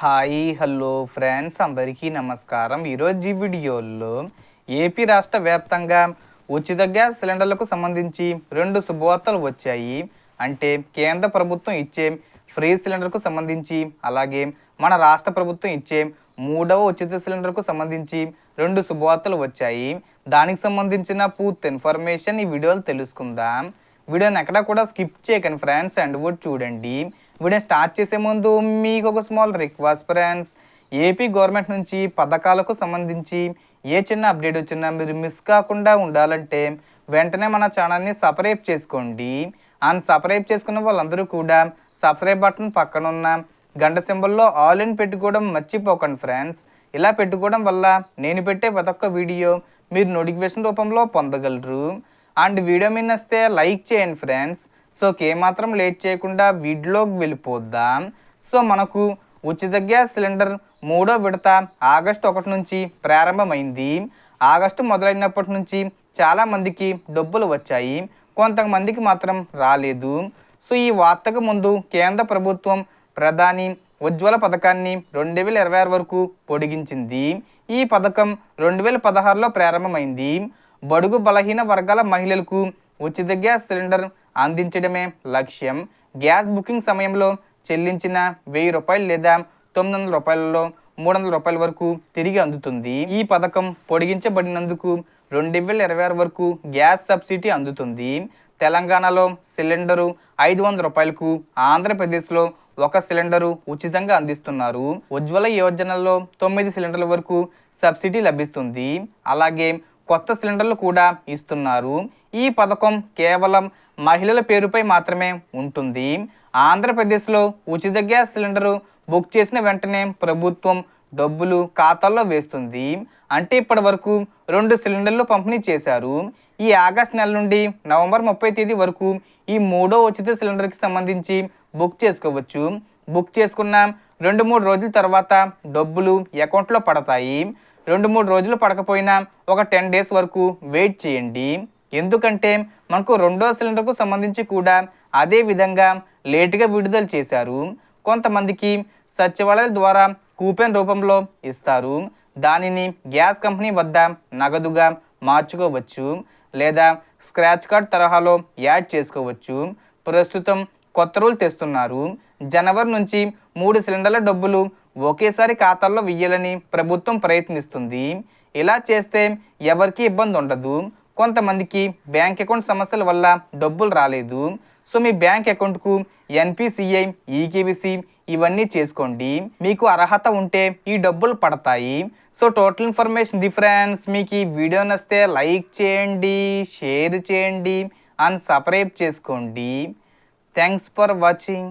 Hi hello friends అందరికీ నమస్కారం. ఈరోజు ఈ వీడియోలో ఏపీ రాష్ట్ర వ్యాప్తంగా ఉచిత గ్యాస్ సిలిండర్లకు సంబంధించి రెండు శుభవార్తలు వచ్చాయి. అంటే కేంద్ర ప్రభుత్వం ఇచ్చే ఫ్రీ సిలిండర్కు సంబంధించి అలాగే మన రాష్ట్ర ప్రభుత్వం ఇచ్చే మూడవ ఉచిత సిలిండర్కు సంబంధించి రెండు శుభవార్తలు వచ్చాయి. దానికి సంబంధించిన పూర్తి ఇన్ఫర్మేషన్ ఈ వీడియోలో తెలుసుకుందాం. వీడియోని ఎక్కడ కూడా స్కిప్ చేయకండి ఫ్రెండ్స్ అండ్ కూడా చూడండి. వీడియో స్టార్ట్ చేసే ముందు మీకు ఒక small request friends AP government నుంచి పథకాలకు సంబంధించి ఏ చిన్న అప్డేట్ వచ్చినా మీరు మిస్ కాకుండా ఉండాలంటే వెంటనే మన ఛానల్ని సబ్స్క్రైబ్ చేసుకోండి. అండ్ సబ్స్క్రైబ్ చేసుకున్న వాళ్ళందరూ కూడా సబ్స్క్రైబ్ బటన్ పక్కన ఉన్న గంట సింబల్లో ఆల్ ఇన్ పెట్టుకోవడం మర్చిపోకండి ఫ్రెండ్స్ ఇలా పెట్టుకోవడం వల్ల నేను పెట్టే ప్రతి ఒక్క వీడియో మీరు నోటిఫికేషన్ రూపంలో పొందగలరు. అండ్ వీడియో మీద వస్తే లైక్ చేయండి ఫ్రెండ్స్ సో ఏమాత్రం లేట్ చేయకుండా వీడిలోకి వెళ్ళిపోద్దాం? సో మనకు ఉచిత గ్యాస్ సిలిండర్ మూడో విడత ఆగస్టు ఒకటి నుంచి ప్రారంభమైంది. ఆగస్టు మొదలైనప్పటి నుంచి చాలామందికి డబ్బులు వచ్చాయి. కొంతమందికి మాత్రం రాలేదు. సో ఈ వార్తకు ముందు కేంద్ర ప్రభుత్వం ప్రధాని ఉజ్వల పథకాన్ని రెండు వేల ఇరవై ఆరు వరకు పొడిగించింది. ఈ పథకం రెండు వేల పదహారులో ప్రారంభమైంది. బడుగు బలహీన వర్గాల మహిళలకు ఉచిత గ్యాస్ సిలిండర్ అందించడమే లక్ష్యం. గ్యాస్ బుకింగ్ సమయంలో చెల్లించిన వెయ్యి రూపాయలు లేదా తొమ్మిది వందల రూపాయలలో మూడు వందల రూపాయల వరకు తిరిగి అందుతుంది. ఈ పథకం పొడిగించబడినందుకు రెండు వేల ఇరవై ఆరు వరకు గ్యాస్ సబ్సిడీ అందుతుంది. తెలంగాణలో సిలిండరు ఐదు వందల రూపాయలకు ఆంధ్రప్రదేశ్లో ఒక సిలిండరు ఉచితంగా అందిస్తున్నారు. ఉజ్వల యోజనలో తొమ్మిది సిలిండర్ల వరకు సబ్సిడీ లభిస్తుంది. అలాగే కొత్త సిలిండర్లు కూడా ఇస్తున్నారు. ఈ పథకం కేవలం మహిళల పేరుపై మాత్రమే ఉంటుంది. ఆంధ్రప్రదేశ్లో ఉచిత గ్యాస్ సిలిండరు బుక్ చేసిన వెంటనే ప్రభుత్వం డబ్బులు ఖాతాల్లో వేస్తుంది. అంటే ఇప్పటి వరకు రెండు సిలిండర్లు పంపిణీ చేశారు. ఈ ఆగస్ట్ నెల నుండి నవంబర్ ముప్పై తేదీ వరకు ఈ మూడో ఉచిత సిలిండర్కి సంబంధించి బుక్ చేసుకోవచ్చు. బుక్ చేసుకున్న రెండు మూడు రోజుల తర్వాత డబ్బులు అకౌంట్లో పడతాయి. రెండు మూడు రోజులు పడకపోయినా ఒక టెన్ డేస్ వరకు వెయిట్ చేయండి. ఎందుకంటే మనకు రెండో సిలిండర్కు సంబంధించి కూడా అదే విధంగా లేటుగా విడుదల చేశారు. కొంతమందికి సచివాలయాల ద్వారా కూపెన్ రూపంలో ఇస్తారు. దానిని గ్యాస్ కంపెనీ వద్ద నగదుగా మార్చుకోవచ్చు లేదా స్క్రాచ్ కార్డ్ తరహాలో యాడ్ చేసుకోవచ్చు. ప్రస్తుతం కొత్త రూల్ తెస్తున్నారు. జనవరి నుంచి మూడు సిలిండర్ల డబ్బులు ఒకేసారి ఖాతాల్లో వెయ్యాలని ప్రభుత్వం ప్రయత్నిస్తుంది. ఇలా చేస్తే ఎవరికి ఇబ్బంది ఉండదు. కొంతమందికి బ్యాంక్ అకౌంట్ సమస్యల వల్ల డబ్బులు రాలేదు. సో మీ బ్యాంక్ అకౌంట్కు ఎన్పిసిఐ ఈకేబిసి ఇవన్నీ చేసుకోండి. మీకు అర్హత ఉంటే ఈ డబ్బులు పడతాయి. సో టోటల్ ఇన్ఫర్మేషన్ డిఫరెన్స్ మీకు ఈ వీడియో నచ్చితే లైక్ చేయండి షేర్ చేయండి అండ్ సబ్స్క్రైబ్ చేసుకోండి. Thanks for watching.